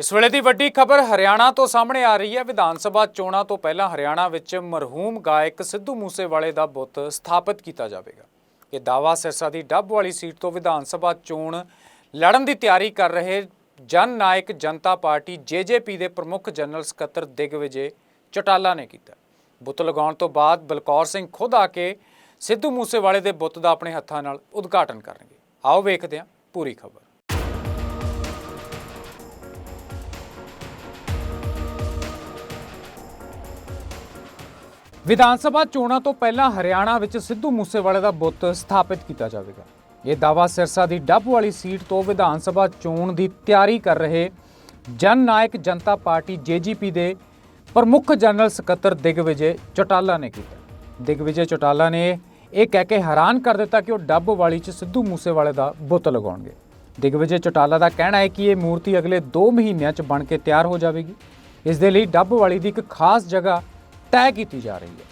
ਇਸ ਵੇਲੇ ਦੀ ਵੱਡੀ ਖਬਰ ਹਰਿਆਣਾ ਤੋਂ ਸਾਹਮਣੇ ਆ ਰਹੀ ਹੈ। ਵਿਧਾਨ ਸਭਾ ਚੋਣਾਂ ਤੋਂ ਪਹਿਲਾਂ ਹਰਿਆਣਾ ਵਿੱਚ ਮਰਹੂਮ ਗਾਇਕ ਸਿੱਧੂ ਮੂਸੇਵਾਲੇ ਦਾ ਬੁੱਤ ਸਥਾਪਿਤ ਕੀਤਾ ਜਾਵੇਗਾ। ਇਹ ਦਾਵਾ ਸਿਰਸਾ ਦੀ ਡੱਬ ਵਾਲੀ ਸੀਟ ਤੋਂ ਵਿਧਾਨ ਸਭਾ ਚੋਣ ਲੜਨ ਦੀ ਤਿਆਰੀ ਕਰ ਰਹੇ ਜਨ ਨਾਇਕ ਜਨਤਾ ਪਾਰਟੀ ਜੇਜੇਪੀ ਦੇ ਪ੍ਰਮੁੱਖ ਜਨਰਲ ਸਕੱਤਰ ਦਿਗਵਿਜੇ ਚਟਾਲਾ ਨੇ ਕੀਤਾ। ਬੁੱਤ ਲਗਾਉਣ ਤੋਂ ਬਾਅਦ ਬਲਕੌਰ ਸਿੰਘ ਖੁਦ ਆ ਕੇ ਸਿੱਧੂ ਮੂਸੇਵਾਲੇ ਦੇ ਬੁੱਤ ਦਾ ਆਪਣੇ ਹੱਥਾਂ ਨਾਲ ਉਦਘਾਟਨ ਕਰਨਗੇ। ਆਓ ਵੇਖਦੇ ਹਾਂ ਪੂਰੀ ਖਬਰ। ਵਿਧਾਨ ਸਭਾ ਚੋਣਾਂ ਤੋਂ ਪਹਿਲਾਂ ਹਰਿਆਣਾ ਵਿੱਚ ਸਿੱਧੂ ਮੂਸੇਵਾਲੇ ਦਾ ਬੁੱਤ ਸਥਾਪਿਤ ਕੀਤਾ ਜਾਵੇਗਾ। ਇਹ ਦਾਵਾ ਸਿਰਸਾ ਦੀ ਡੱਬ ਵਾਲੀ ਸੀਟ ਤੋਂ ਵਿਧਾਨ ਸਭਾ ਚੋਣ ਦੀ ਤਿਆਰੀ ਕਰ ਰਹੇ ਜਨ ਨਾਇਕ ਜਨਤਾ ਪਾਰਟੀ ਜੇਜੀਪੀ ਦੇ ਪ੍ਰਮੁੱਖ ਜਨਰਲ ਸਕੱਤਰ ਦਿਗਵਿਜੇ ਚੋਟਾਲਾ ਨੇ ਕੀਤਾ। ਦਿਗਵਿਜੇ ਚੋਟਾਲਾ ਨੇ ਇਹ ਕਹਿ ਕੇ ਹੈਰਾਨ ਕਰ ਦਿੱਤਾ ਕਿ ਉਹ ਡੱਬ ਵਾਲੀ 'ਚ ਸਿੱਧੂ ਮੂਸੇਵਾਲੇ ਦਾ ਬੁੱਤ ਲਗਾਉਣਗੇ। ਦਿਗਵਿਜੇ ਚੋਟਾਲਾ ਦਾ ਕਹਿਣਾ ਹੈ ਕਿ ਇਹ ਮੂਰਤੀ ਅਗਲੇ 2 ਮਹੀਨਿਆਂ 'ਚ ਬਣ ਕੇ ਤਿਆਰ ਹੋ ਜਾਵੇਗੀ। ਇਸ ਦੇ ਲਈ ਡੱਬ ਵਾਲੀ ਦੀ ਇੱਕ ਖਾਸ ਜਗ੍ਹਾ ਤੈਅ ਕੀਤੀ ਜਾ ਰਹੀ ਹੈ।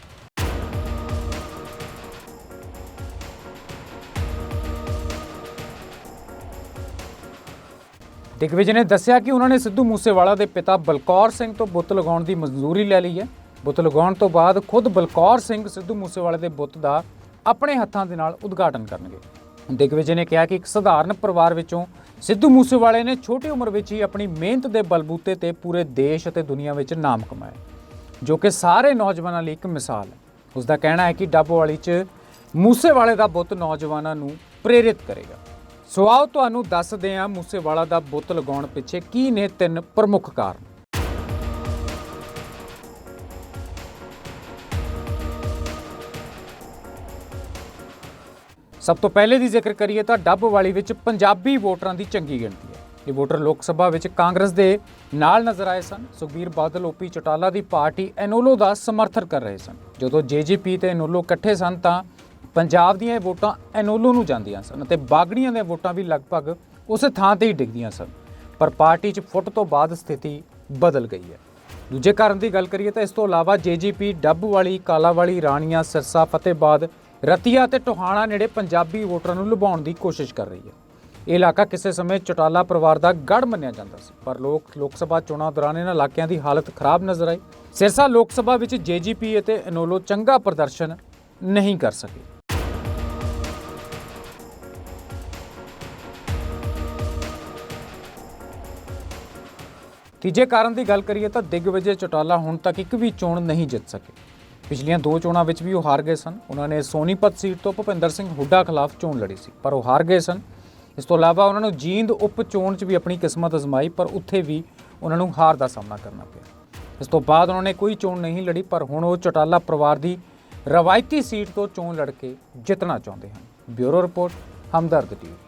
ਦਿਗਵਿਜੇ ਨੇ ਦੱਸਿਆ ਕਿ ਉਹਨਾਂ ਨੇ ਸਿੱਧੂ ਮੂਸੇਵਾਲਾ ਦੇ ਪਿਤਾ ਬਲਕੌਰ ਸਿੰਘ ਤੋਂ ਬੁੱਤ ਲਗਾਉਣ ਦੀ ਮਨਜ਼ੂਰੀ ਲੈ ਲਈ ਹੈ। ਬੁੱਤ ਲਗਾਉਣ ਤੋਂ ਬਾਅਦ ਖੁਦ ਬਲਕੌਰ ਸਿੰਘ ਸਿੱਧੂ ਮੂਸੇਵਾਲੇ ਦੇ ਬੁੱਤ ਦਾ ਆਪਣੇ ਹੱਥਾਂ ਦੇ ਨਾਲ ਉਦਘਾਟਨ ਕਰਨਗੇ। ਦਿਗਵਿਜੇ ਨੇ ਕਿਹਾ ਕਿ ਇੱਕ ਸਧਾਰਨ ਪਰਿਵਾਰ ਵਿੱਚੋਂ ਸਿੱਧੂ ਮੂਸੇਵਾਲੇ ਨੇ ਛੋਟੀ ਉਮਰ ਵਿੱਚ ਹੀ ਆਪਣੀ ਮਿਹਨਤ ਦੇ ਬਲਬੂਤੇ ਤੇ ਪੂਰੇ ਦੇਸ਼ ਅਤੇ ਦੁਨੀਆ ਵਿੱਚ ਨਾਮ ਕਮਾਇਆ। ਜੋ ਕਿ ਸਾਰੇ ਨੌਜਵਾਨਾਂ ਲਈ ਇੱਕ ਮਿਸਾਲ ਹੈ। ਉਸ ਦਾ ਕਹਿਣਾ ਹੈ ਕਿ ਡੱਬਵਾਲੀ 'ਚ ਮੂਸੇਵਾਲੇ ਦਾ ਬੁੱਤ ਨੌਜਵਾਨਾਂ ਨੂੰ ਪ੍ਰੇਰਿਤ ਕਰੇਗਾ। ਸੋ ਆਓ ਤੁਹਾਨੂੰ ਦੱਸਦੇ ਹਾਂ ਮੂਸੇਵਾਲਾ ਦਾ ਬੁੱਤ ਲਗਾਉਣ ਪਿੱਛੇ ਕੀ ਨੇ ਤਿੰਨ ਪ੍ਰਮੁੱਖ ਕਾਰਨ। ਸਭ ਤੋਂ ਪਹਿਲੇ ਦੀ ਜ਼ਿਕਰ ਕਰੀਏ ਤਾਂ ਡੱਬਵਾਲੀ ਵਿੱਚ ਪੰਜਾਬੀ ਵੋਟਰਾਂ ਦੀ ਚੰਗੀ ਗਿਣਤੀ। ਇਹ ਵੋਟਰ ਲੋਕ ਸਭਾ ਵਿੱਚ ਕਾਂਗਰਸ ਦੇ ਨਾਲ ਨਜ਼ਰ ਆਏ ਸਨ। ਸੁਖਬੀਰ ਬਾਦਲ ਓਪੀ ਚਟਾਲਾ ਦੀ ਪਾਰਟੀ ਐਨੋਲੋ ਦਾ ਸਮਰਥਨ ਕਰ ਰਹੇ ਸਨ। ਜਦੋਂ ਜੇਜੇਪੀ ਤੇ ਐਨੋਲੋ ਇਕੱਠੇ ਸਨ ਤਾਂ ਪੰਜਾਬ ਦੀਆਂ ਇਹ ਵੋਟਾਂ ਐਨੋਲੋ ਨੂੰ ਜਾਂਦੀਆਂ ਸਨ ਅਤੇ ਬਾਗੜੀਆਂ ਦੀਆਂ ਵੋਟਾਂ ਵੀ ਲਗਭਗ ਉਸੇ ਥਾਂ ਤੇ ਹੀ ਡਿੱਗਦੀਆਂ ਸਨ। ਪਰ ਪਾਰਟੀ 'ਚ ਫੁੱਟ ਤੋਂ ਬਾਅਦ ਸਥਿਤੀ ਬਦਲ ਗਈ ਹੈ। ਦੂਜੇ ਕਾਰਨ ਦੀ ਗੱਲ ਕਰੀਏ ਤਾਂ ਇਸ ਤੋਂ ਇਲਾਵਾ ਜੇਜੀਪੀ ਡੱਬ ਵਾਲੀ ਕਾਲਾ ਵਾਲੀ ਰਾਣੀਆਂ, ਸਿਰਸਾ, ਫਤਿਹਬਾਦ, ਰਤੀਆ ਤੇ ਟੋਹਾਣਾ ਨੇੜੇ ਪੰਜਾਬੀ ਵੋਟਰਾਂ ਨੂੰ ਲੁਭਾਉਣ ਦੀ ਕੋਸ਼ਿਸ਼ ਕਰ ਰਹੀ ਹੈ। ਇਹ ਇਲਾਕਾ ਕਿਸੇ ਸਮੇਂ ਚਟਾਲਾ ਪਰਿਵਾਰ ਦਾ ਗੜ ਮੰਨਿਆ ਜਾਂਦਾ ਸੀ, ਪਰ ਲੋਕ ਲੋਕ ਸਭਾ ਚੋਣਾਂ ਦੌਰਾਨ ਇਹਨਾਂ ਇਲਾਕਿਆਂ ਦੀ ਹਾਲਤ ਖਰਾਬ ਨਜ਼ਰ ਆਈ। ਸਿਰਸਾ ਲੋਕ ਸਭਾ ਵਿੱਚ ਜੇਜੀਪੀ ਅਤੇ ਐਨੋਲੋ ਚੰਗਾ ਪ੍ਰਦਰਸ਼ਨ ਨਹੀਂ ਕਰ ਸਕੇ। ਤੀਜੇ ਕਾਰਨ ਦੀ ਗੱਲ ਕਰੀਏ ਤਾਂ ਦਿਗਵਿਜੇ ਚੌਟਾਲਾ ਹੁਣ ਤੱਕ ਇੱਕ ਵੀ ਚੋਣ ਨਹੀਂ ਜਿੱਤ ਸਕੇ। ਪਿਛਲੀਆਂ ਦੋ ਚੋਣਾਂ ਵਿੱਚ ਵੀ ਉਹ ਹਾਰ ਗਏ ਸਨ। ਉਹਨਾਂ ਨੇ ਸੋਨੀਪਤ ਸੀਟ ਤੋਂ ਭੁਪਿੰਦਰ ਸਿੰਘ ਹੁੱਡਾ ਖਿਲਾਫ ਚੋਣ ਲੜੀ ਸੀ, ਪਰ ਉਹ ਹਾਰ ਗਏ ਸਨ। ਇਸ ਤੋਂ ਇਲਾਵਾ ਉਹਨਾਂ ਨੂੰ ਜੀਂਦ ਉਪ ਚੋਣ 'ਚ ਵੀ ਆਪਣੀ ਕਿਸਮਤ ਅਜ਼ਮਾਈ, ਪਰ ਉੱਥੇ ਵੀ ਉਹਨਾਂ ਨੂੰ ਹਾਰ ਦਾ ਸਾਹਮਣਾ ਕਰਨਾ ਪਿਆ। ਇਸ ਤੋਂ ਬਾਅਦ ਉਹਨਾਂ ਨੇ ਕੋਈ ਚੋਣ ਨਹੀਂ ਲੜੀ, ਪਰ ਹੁਣ ਉਹ ਚਟਾਲਾ ਪਰਿਵਾਰ ਦੀ ਰਵਾਇਤੀ ਸੀਟ ਤੋਂ ਚੋਣ ਲੜ ਕੇ ਜਿੱਤਣਾ ਚਾਹੁੰਦੇ ਹਨ। Bureau report, Hamdard TV.